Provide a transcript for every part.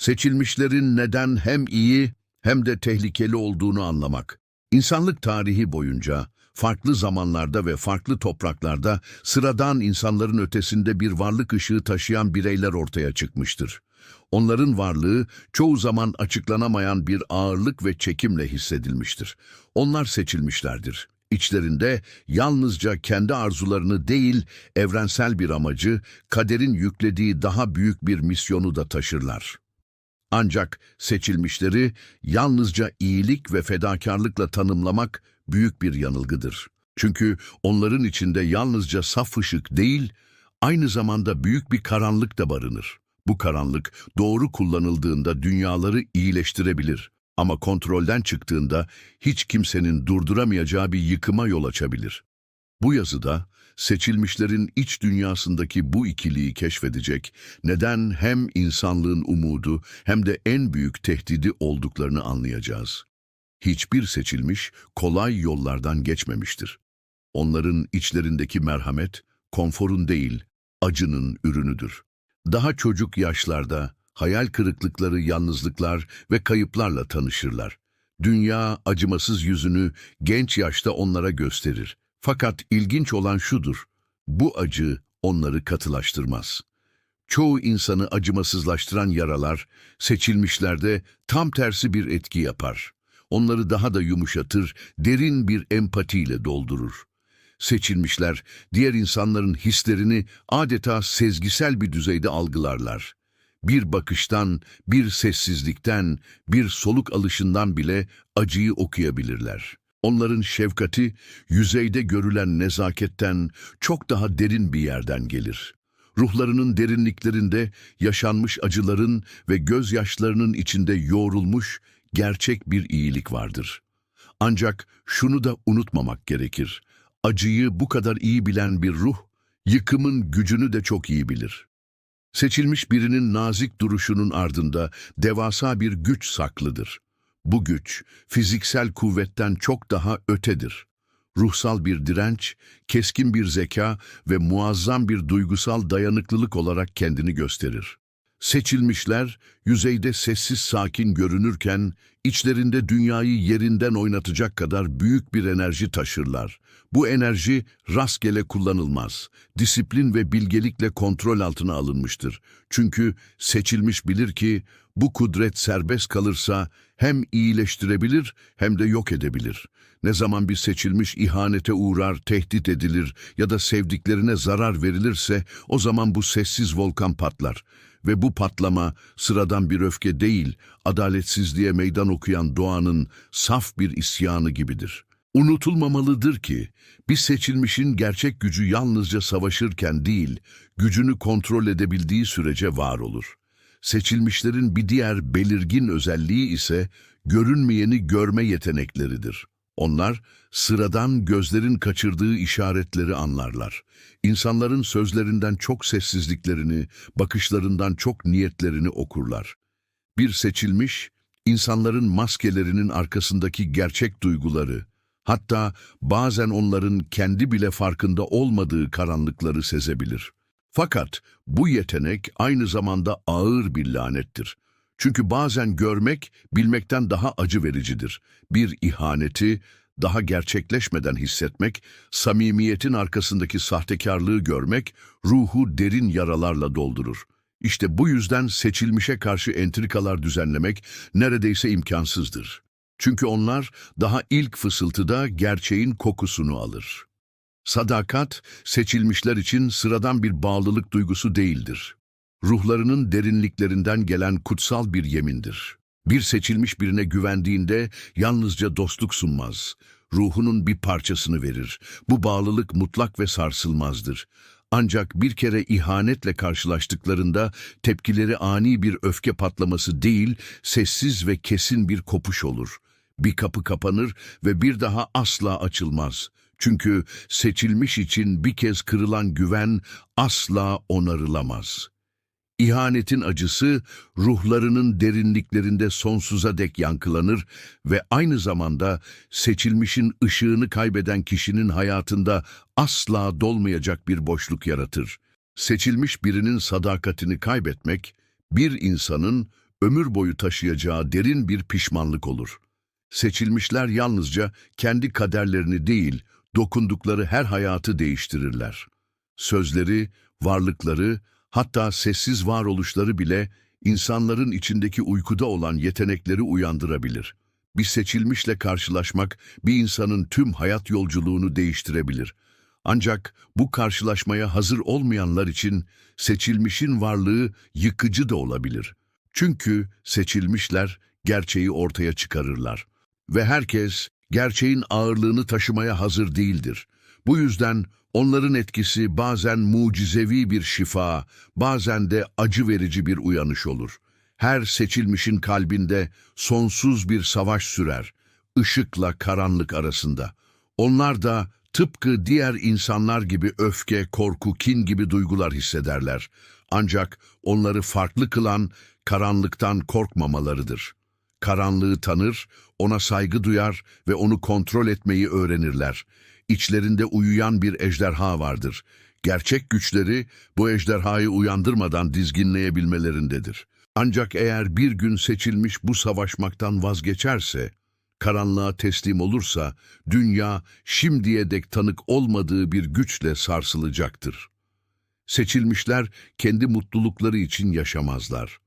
Seçilmişlerin neden hem iyi hem de tehlikeli olduğunu anlamak. İnsanlık tarihi boyunca farklı zamanlarda ve farklı topraklarda sıradan insanların ötesinde bir varlık ışığı taşıyan bireyler ortaya çıkmıştır. Onların varlığı çoğu zaman açıklanamayan bir ağırlık ve çekimle hissedilmiştir. Onlar seçilmişlerdir. İçlerinde yalnızca kendi arzularını değil, evrensel bir amacı, kaderin yüklediği daha büyük bir misyonu da taşırlar. Ancak seçilmişleri yalnızca iyilik ve fedakarlıkla tanımlamak büyük bir yanılgıdır. Çünkü onların içinde yalnızca saf ışık değil, aynı zamanda büyük bir karanlık da barınır. Bu karanlık doğru kullanıldığında dünyaları iyileştirebilir ama kontrolden çıktığında hiç kimsenin durduramayacağı bir yıkıma yol açabilir. Bu yazıda seçilmişlerin iç dünyasındaki bu ikiliği keşfedecek, neden hem insanlığın umudu hem de en büyük tehdidi olduklarını anlayacağız. Hiçbir seçilmiş kolay yollardan geçmemiştir. Onların içlerindeki merhamet, konforun değil, acının ürünüdür. Daha çocuk yaşlarda hayal kırıklıkları, yalnızlıklar ve kayıplarla tanışırlar. Dünya acımasız yüzünü genç yaşta onlara gösterir. Fakat ilginç olan şudur, bu acı onları katılaştırmaz. Çoğu insanı acımasızlaştıran yaralar, seçilmişlerde tam tersi bir etki yapar. Onları daha da yumuşatır, derin bir empatiyle doldurur. Seçilmişler, diğer insanların hislerini adeta sezgisel bir düzeyde algılarlar. Bir bakıştan, bir sessizlikten, bir soluk alışından bile acıyı okuyabilirler. Onların şefkati, yüzeyde görülen nezaketten çok daha derin bir yerden gelir. Ruhlarının derinliklerinde yaşanmış acıların ve gözyaşlarının içinde yoğrulmuş gerçek bir iyilik vardır. Ancak şunu da unutmamak gerekir. Acıyı bu kadar iyi bilen bir ruh, yıkımın gücünü de çok iyi bilir. Seçilmiş birinin nazik duruşunun ardında devasa bir güç saklıdır. Bu güç, fiziksel kuvvetten çok daha ötedir. Ruhsal bir direnç, keskin bir zeka ve muazzam bir duygusal dayanıklılık olarak kendini gösterir. Seçilmişler, yüzeyde sessiz sakin görünürken, içlerinde dünyayı yerinden oynatacak kadar büyük bir enerji taşırlar. Bu enerji rastgele kullanılmaz. Disiplin ve bilgelikle kontrol altına alınmıştır. Çünkü seçilmiş bilir ki bu kudret serbest kalırsa hem iyileştirebilir hem de yok edebilir. Ne zaman bir seçilmiş ihanete uğrar, tehdit edilir ya da sevdiklerine zarar verilirse o zaman bu sessiz volkan patlar. Ve bu patlama sıradan bir öfke değil, adaletsizliğe meydan okuyan doğanın saf bir isyanı gibidir. Unutulmamalıdır ki bir seçilmişin gerçek gücü yalnızca savaşırken değil, gücünü kontrol edebildiği sürece var olur. Seçilmişlerin bir diğer belirgin özelliği ise görünmeyeni görme yetenekleridir. Onlar sıradan gözlerin kaçırdığı işaretleri anlarlar. İnsanların sözlerinden çok sessizliklerini, bakışlarından çok niyetlerini okurlar. Bir seçilmiş, insanların maskelerinin arkasındaki gerçek duyguları, hatta bazen onların kendi bile farkında olmadığı karanlıkları sezebilir. Fakat bu yetenek aynı zamanda ağır bir lanettir. Çünkü bazen görmek, bilmekten daha acı vericidir. Bir ihaneti, daha gerçekleşmeden hissetmek, samimiyetin arkasındaki sahtekarlığı görmek, ruhu derin yaralarla doldurur. İşte bu yüzden seçilmişe karşı entrikalar düzenlemek neredeyse imkansızdır. Çünkü onlar daha ilk fısıltıda gerçeğin kokusunu alır. Sadakat, seçilmişler için sıradan bir bağlılık duygusu değildir. Ruhlarının derinliklerinden gelen kutsal bir yemindir. Bir seçilmiş birine güvendiğinde yalnızca dostluk sunmaz, ruhunun bir parçasını verir. Bu bağlılık mutlak ve sarsılmazdır. Ancak bir kere ihanetle karşılaştıklarında tepkileri ani bir öfke patlaması değil, sessiz ve kesin bir kopuş olur. Bir kapı kapanır ve bir daha asla açılmaz. Çünkü seçilmiş için bir kez kırılan güven asla onarılamaz. İhanetin acısı ruhlarının derinliklerinde sonsuza dek yankılanır ve aynı zamanda seçilmişin ışığını kaybeden kişinin hayatında asla dolmayacak bir boşluk yaratır. Seçilmiş birinin sadakatini kaybetmek, bir insanın ömür boyu taşıyacağı derin bir pişmanlık olur. Seçilmişler yalnızca kendi kaderlerini değil, dokundukları her hayatı değiştirirler. Sözleri, varlıkları, hatta sessiz varoluşları bile insanların içindeki uykuda olan yetenekleri uyandırabilir. Bir seçilmişle karşılaşmak bir insanın tüm hayat yolculuğunu değiştirebilir. Ancak bu karşılaşmaya hazır olmayanlar için seçilmişin varlığı yıkıcı da olabilir. Çünkü seçilmişler gerçeği ortaya çıkarırlar. Ve herkes gerçeğin ağırlığını taşımaya hazır değildir. Bu yüzden onların etkisi bazen mucizevi bir şifa, bazen de acı verici bir uyanış olur. Her seçilmişin kalbinde sonsuz bir savaş sürer, ışıkla karanlık arasında. Onlar da tıpkı diğer insanlar gibi öfke, korku, kin gibi duygular hissederler. Ancak onları farklı kılan karanlıktan korkmamalarıdır. Karanlığı tanır, ona saygı duyar ve onu kontrol etmeyi öğrenirler. İçlerinde uyuyan bir ejderha vardır. Gerçek güçleri bu ejderhayı uyandırmadan dizginleyebilmelerindedir. Ancak eğer bir gün seçilmiş bu savaşmaktan vazgeçerse, karanlığa teslim olursa, dünya şimdiye dek tanık olmadığı bir güçle sarsılacaktır. Seçilmişler kendi mutlulukları için yaşamazlar.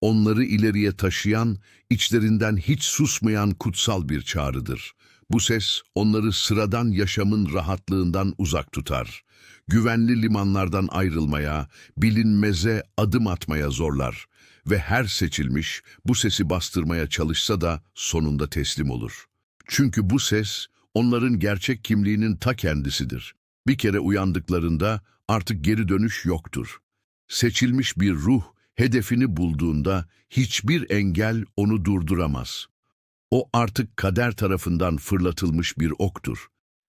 Onları ileriye taşıyan, içlerinden hiç susmayan kutsal bir çağrıdır. Bu ses onları sıradan yaşamın rahatlığından uzak tutar. Güvenli limanlardan ayrılmaya, bilinmeze adım atmaya zorlar. Ve her seçilmiş bu sesi bastırmaya çalışsa da sonunda teslim olur. Çünkü bu ses onların gerçek kimliğinin ta kendisidir. Bir kere uyandıklarında artık geri dönüş yoktur. Seçilmiş bir ruh hedefini bulduğunda hiçbir engel onu durduramaz. O artık kader tarafından fırlatılmış bir oktur.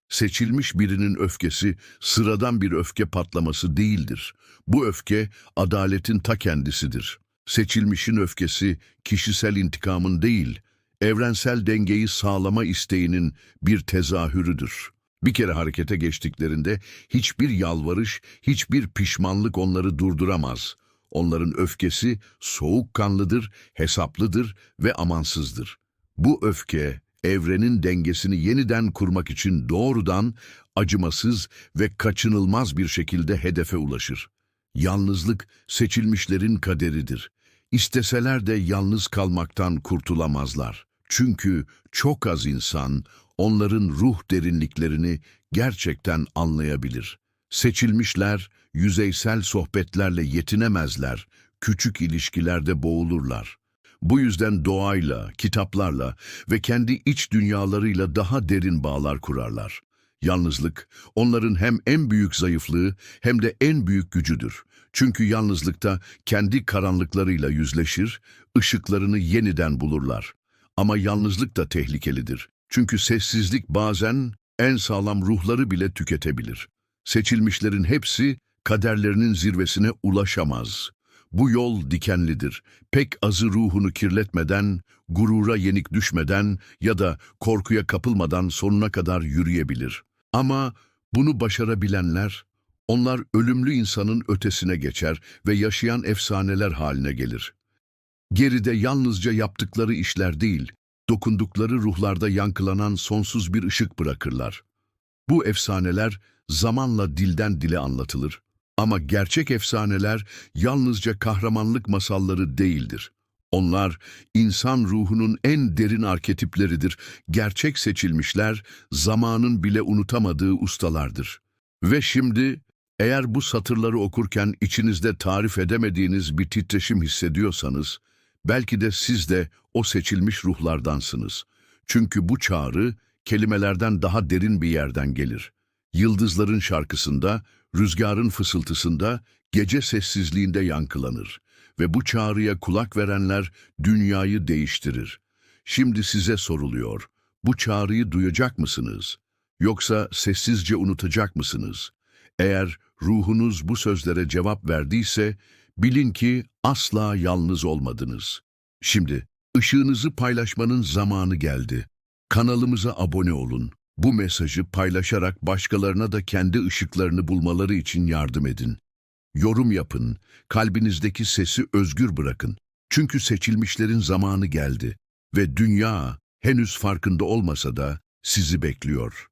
Seçilmiş birinin öfkesi sıradan bir öfke patlaması değildir. Bu öfke adaletin ta kendisidir. Seçilmişin öfkesi kişisel intikamın değil, evrensel dengeyi sağlama isteğinin bir tezahürüdür. Bir kere harekete geçtiklerinde hiçbir yalvarış, hiçbir pişmanlık onları durduramaz. Onların öfkesi soğukkanlıdır, hesaplıdır ve amansızdır. Bu öfke, evrenin dengesini yeniden kurmak için doğrudan, acımasız ve kaçınılmaz bir şekilde hedefe ulaşır. Yalnızlık seçilmişlerin kaderidir. İsteseler de yalnız kalmaktan kurtulamazlar. Çünkü çok az insan onların ruh derinliklerini gerçekten anlayabilir. Seçilmişler yüzeysel sohbetlerle yetinemezler, küçük ilişkilerde boğulurlar. Bu yüzden doğayla, kitaplarla ve kendi iç dünyalarıyla daha derin bağlar kurarlar. Yalnızlık, onların hem en büyük zayıflığı hem de en büyük gücüdür. Çünkü yalnızlıkta kendi karanlıklarıyla yüzleşir, ışıklarını yeniden bulurlar. Ama yalnızlık da tehlikelidir. Çünkü sessizlik bazen en sağlam ruhları bile tüketebilir. Seçilmişlerin hepsi kaderlerinin zirvesine ulaşamaz. Bu yol dikenlidir. Pek azı ruhunu kirletmeden, gurura yenik düşmeden ya da korkuya kapılmadan sonuna kadar yürüyebilir. Ama bunu başarabilenler, onlar ölümlü insanın ötesine geçer ve yaşayan efsaneler haline gelir. Geride yalnızca yaptıkları işler değil, dokundukları ruhlarda yankılanan sonsuz bir ışık bırakırlar. Bu efsaneler zamanla dilden dile anlatılır. Ama gerçek efsaneler yalnızca kahramanlık masalları değildir. Onlar insan ruhunun en derin arketipleridir. Gerçek seçilmişler zamanın bile unutamadığı ustalardır. Ve şimdi eğer bu satırları okurken içinizde tarif edemediğiniz bir titreşim hissediyorsanız, belki de siz de o seçilmiş ruhlardansınız. Çünkü bu çağrı kelimelerden daha derin bir yerden gelir. Yıldızların şarkısında, rüzgarın fısıltısında, gece sessizliğinde yankılanır. Ve bu çağrıya kulak verenler dünyayı değiştirir. Şimdi size soruluyor, bu çağrıyı duyacak mısınız? Yoksa sessizce unutacak mısınız? Eğer ruhunuz bu sözlere cevap verdiyse, bilin ki asla yalnız olmadınız. Şimdi ışığınızı paylaşmanın zamanı geldi. Kanalımıza abone olun. Bu mesajı paylaşarak başkalarına da kendi ışıklarını bulmaları için yardım edin. Yorum yapın, kalbinizdeki sesi özgür bırakın. Çünkü seçilmişlerin zamanı geldi ve dünya henüz farkında olmasa da sizi bekliyor.